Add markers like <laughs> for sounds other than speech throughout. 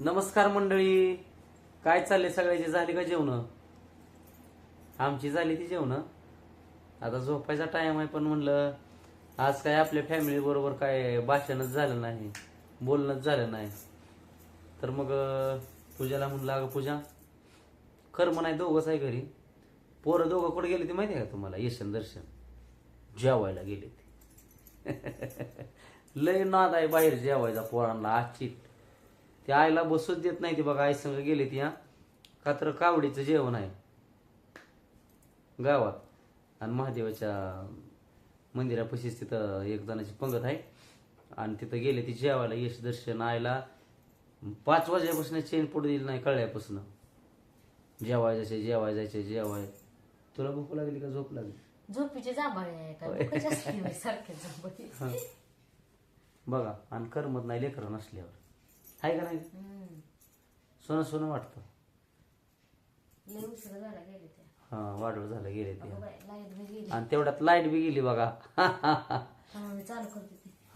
नमस्कार मंडळी. काय चालले सगळ्याची? झाली का जेवण? आमची झाली ती जेवण. आता झोपायचा टाइम आहे पण म्हणलं आज काय आपल्या फॅमिली बरोबर काय भाषणच झालं नाही बोलणंच झालं नाही. तर मग पूजाला म्हणलं अगं पूजा खरं म्हणाय दोघंच आहे घरी. पोरं दोघं कुठे गेले ते माहिती आहे का तुम्हाला? यशन दर्शन. जेवायला गेले ते <laughs> लय नाद आहे बाहेर जेवायचा पोरांना आजची ते आईला बसूच देत नाही ती बघा आई संग गेली ती हा. का तर कावडीचं जेवण आहे. गावात. आणि महादेवाच्या मंदिरापाशीच तिथं एक जणाची पंगत आहे. आणि तिथं गेले ती जेवायला यश दर्शन आईला. पाच वाजल्यापासून चेन पडू दिली नाही कळल्यापासून. जेवाय जायचे जेवाय जायचे जेवाय. तुला भूक लागली का? झोप लागली? झोपीचे जांभळे. <laughs> बघा आणि करमत नाही लेकरं नसल्यावर. आहे का नाही. सोनं सोनं वाटतं. हा वाढव झालं गेले ते. आणि तेवढ्यात लाइट बी गेली बघा.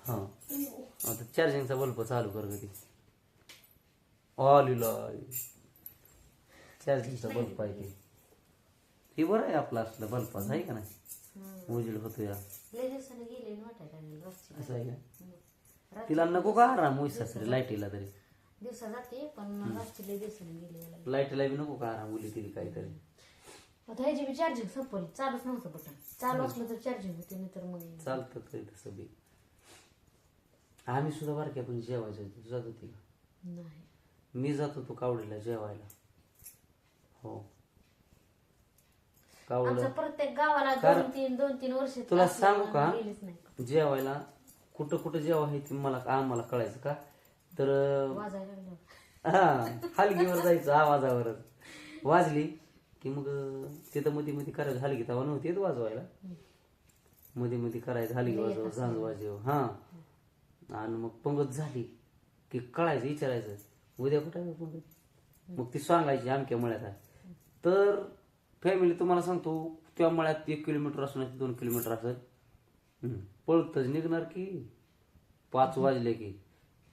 हा आता चार्जिंगचा बल्ब चालू कर कधी ऑल चार्जिंगचा बल्ब आहे ते. हे बरं आहे आपलं असलं बल्बाचं आहे का नाही. उजेड होतो या असं आहे का? तिला नको का आराम? उसा तरी लाईटीला तरी. दिवसा जाते पण लय गेले याला. लाईटीला बी नको का आराम उली तिला काहीतरी आता ह्याची बी चार्जिंग संपली चालूच नव्हतं बटन चालू असलं तर चार्जिंग होते नाही तर मग चालतं तरी तसं बी. आम्ही सुद्धा बारक्या पण जेवायचं तू जात होती का? नाही. मी जात होतो कावडीला जेवायला. हो. आमचं प्रत्येक गावाला कारण- दोन तीन दोन तीन वर्ष तुला सांगू का? गेलीच नाही. जेवायला कुठं कुठं जेवा आहे ते मला आम्हाला कळायचं का? तर हा हलगीवर जायचं आवाजावरच वाजली की मग तिथं मध्ये मध्ये करायचं हलगी तवा नव्हती येत वाजवायला. मध्ये मध्ये करायचं हलगी वाजव झांज वाजव हा. आणि मग पंगत झाली की कळायचं विचारायचं उद्या कुठं पंगत? मग ती सांगायची आमक्या मळ्यात आहे. तर फॅमिली तुम्हाला सांगतो त्या मळ्यात एक किलोमीटर असं नाही दोन किलोमीटर हम्म. पळतच निघणार की पाच वाजले की.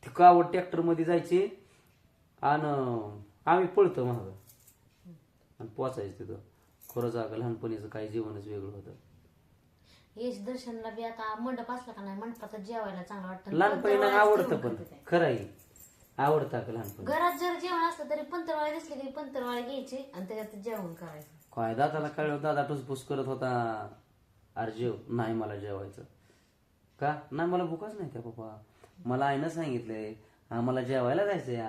ते कावड ट्रॅक्टरमध्ये जायचे आणि आम्ही पळतो महाग आणि पोचायचं तिथं. खरं जागा लहानपणीचं काही जीवनच वेगळं होतं. यश दर्शनला बी आता मंडप असला का नाही मंडपात जेवायला चांगलं वाटतं. लहानपणी आवडतं जेवण पण. करते ते. खरं आहे. आवडतं का लहानपणी. घरात जर जेवण असलं तरी पंतरवाळे दिसले की पंतरवाळे घ्यायचे आणि त्याच्यात जेवण करायचं. काय दादाला कळलं दादा टुसफुस करत होता. अरे जेव नाही मला जेवायचं. का? नाही मला भूकच नाही त्या पप्पा? मला आईनं सांगितलंय आम्हाला जेवायला जायचं या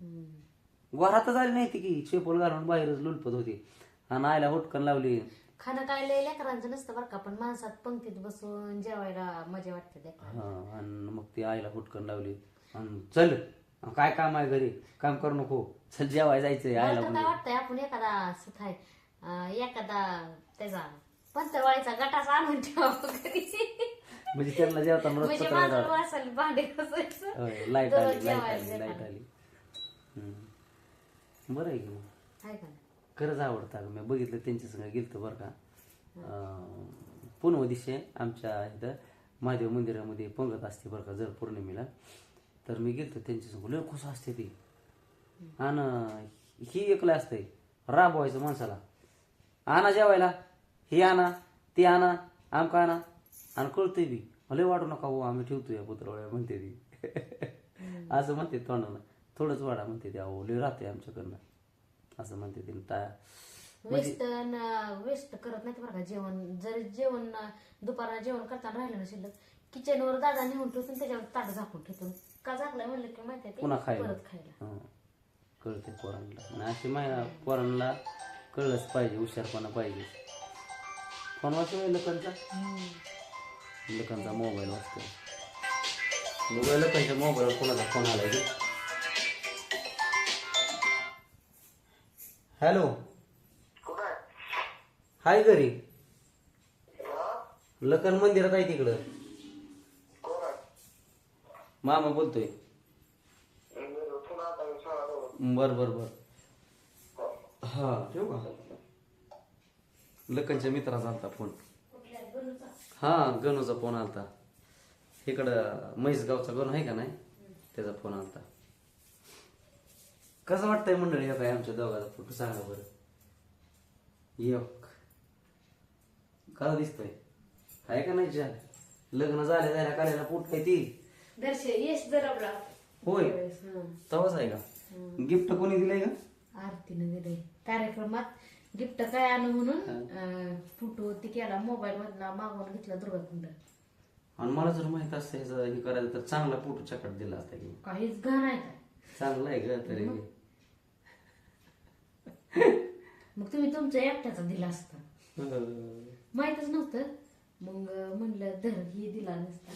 हम्म. घरातच आली नाही ती की चेपल घालून बाहेरच लुलपत होती. आणि आईला होटकन लावली. खाणं काय लय लेकरांचं नसतं बरं का पण माणसात पंक्तीत बसून जेवायला मजा वाटते लेकरांना. हा आणि मग ती आईला हुटकन लावली. आणि चल काय काम आहे घरी? काम करू नको. चल जेवाय जायचंय आईला मला तर काय वाटतंय आपण एखादा अं, एखादा त्याचा पंतरवाळीचा गटाचा आणून घरी. म्हणजे त्यांना जेवताना रोज म्हणजे माझं भांडे घासायचं. लाइट दररोज आली लाइट जेवायला आली लाइट. आली. हम्म. बरं आहे की मग. हाय का? नाही? खरंच आवडतं अगं. मी बघितलं त्यांच्या संग गेलतो बरं का. अं, दिशे आमच्या इथं महादेव मंदिरामध्ये पंगत असते बरं का जर पौर्णिमेला. तर मी गेलतो त्यांच्या संग. लय खुश असते ती. आणि ही एकलं असतंय राबवायचं माणसाला. आणा जेवायला. हे आणा ते आणा आमका आणा. आणि कळतंय बी. लय वाटू नका हो आम्ही ठेवतो या पुत्रवळ्या म्हणते ती. असं म्हणते तोंडानं थोडंच वाडा म्हणते ते. अहो लय राहते आमच्याकडनं. असं म्हणते ती. ता वेस्ट न- वेस्ट करत नाही बरं का जेवण. जर जेवण दुपारला जेवण करताना राहिलं ना शिल्लक किचनवर दादा नेऊन ठेवतो त्याच्यावर ताट झाकून ठेवतो. का झाकलं म्हणलं की माहिती पुन्हा खायला. परत खायला. कळते पोरांना. आणि अशी माय पोरांना कळलंच पाहिजे हुशारपणा पाहिजे. फोन वाचतोय लखनचा लखनचा मोबाईल वाचतोय बघा लखनच्या मोबाईलवर कोणाचा फोन आलाय ते. हॅलो हाय घरी लखन मंदिरात आहे तिकडं. मामा बोलतोय. बर बर बर. हा ठेवू का? लखनच्या मित्राचा आलता फोन. हा गणूचा फोन आलता. इकडं म्हैसगावचा गणू आहे का नाही? त्याचा फोन आलता. कसं वाटतंय मंडळी हे काय आमच्या दोघाला फोटो सांगा बरं? का दिसतोय. आहे का नाही छान लग्न झाले जायला काढायला पोट आहे ती. होय. तवाच आहे का? गिफ्ट कोणी दिलंय का? आरतीने दिले कार्यक्रमात गिफ्ट काय आणू म्हणून? फोटो ती केला मोबाईल मधला मागवून घेतला दुर्गाकुंड. आणि मला जर माहीत असतं ह्याचं हे करायचं तर चांगला फोटो चकट दिला असता की. काहीच घाण आहे काय चांगला आहे ग तरी. मग? तुम्ही तुमच्या एकट्याचा दिला असता. अं, माहितच नव्हतं. मग अं, म्हणलं धर ही दिला नसता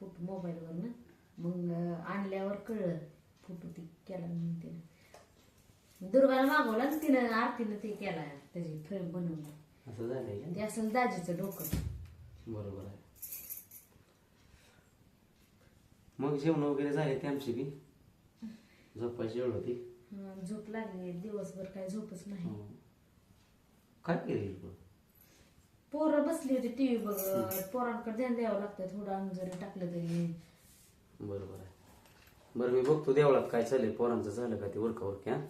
फोटो मोबाईलवरनं मग अं, आणल्यावर कळलं फोटो ती केला म्हणून तिनं दुर्गाला मागवला आणि तिनं आरतीनं ते केला त्याची फ्रेम बनवली. असं झालंय आणि ते असेल दाजीचं डोकं. बरोबर आहे. मग जेवण वगैरे झाले ते आमची बी झोपायची वेळ होती? हं, झोप लागली. दिवसभर काय झोपच नाही. हं. काय केली पोरं बसली होती टीव्ही बघत. पोरांकडे ध्यान द्यावं लागतं. थोडं अंग जरी टाकलं तरी. बरोबर आहे. बरं मी बघतो देवळात काय चालेल पोरांचं झालं का ते उरका उरक्या होय.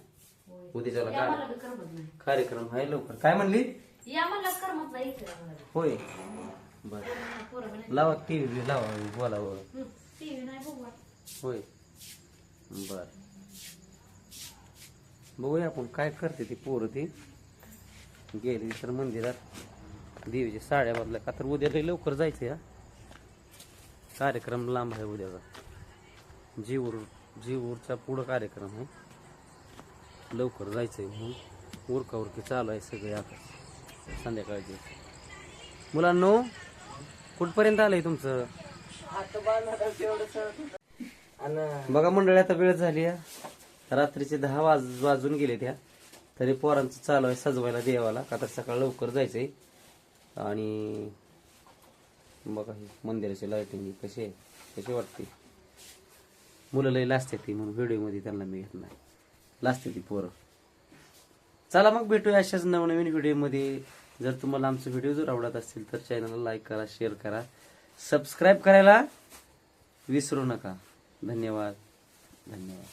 उद्याच्याला काय? करमत नाही. कार्यक्रम आहे लवकर. काय म्हणली? या मला करमत नाही इकडे आम्हाला. होय. बर. पोरं लावा टी व्ही लावा बोलावं टीव्ही नाही बघू वाटत. होय. बर. बघूया आपण काय करते ती पोरं ती. गेली तर मंदिरात. देवीच्या साड्या बदल्या का तर उद्या लई लवकर जायचं या. कार्यक्रम लांब आहे उद्याचा. जीवर जीवूरचा पुढं कार्यक्रम आहे. लवकर जायचं आहे म्हणून उरका उरकी चालू आहे सगळे आता संध्याकाळचे. मुलांनो कुठपर्यंत आलंय तुमचं? बघा मंडळी आता वेळ झाली आहे. रात्रीचे दहा वाज वाजून गेले त्या. तरी पोरांचं चालू आहे सजवायला देवाला. का तर सकाळ लवकर जायचंय. आणि बघा मंदिराची लाईटिंग कशी आहे कशी वाटते? मुलं लई लाजते ती म्हणून व्हिडिओमध्ये त्यांना मी घेत नाही. लाजते ती पोरं. चला मग भेटूया अशाच नवनवीन व्हिडिओमध्ये. जर तुम्हाला आमचे व्हिडिओ जर आवडत असतील तर चॅनलला लाईक करा शेअर करा. सबस्क्राईब करायला विसरू नका. धन्यवाद. धन्यवाद.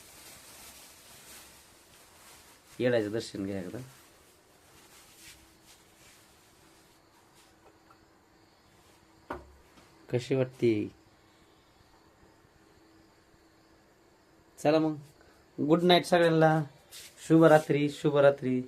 येडायचं दर्शन घ्या एकदा. कशी वाटते? चला मग. गुड नाईट सगळ्यांना. शुभरात्री शुभरात्री.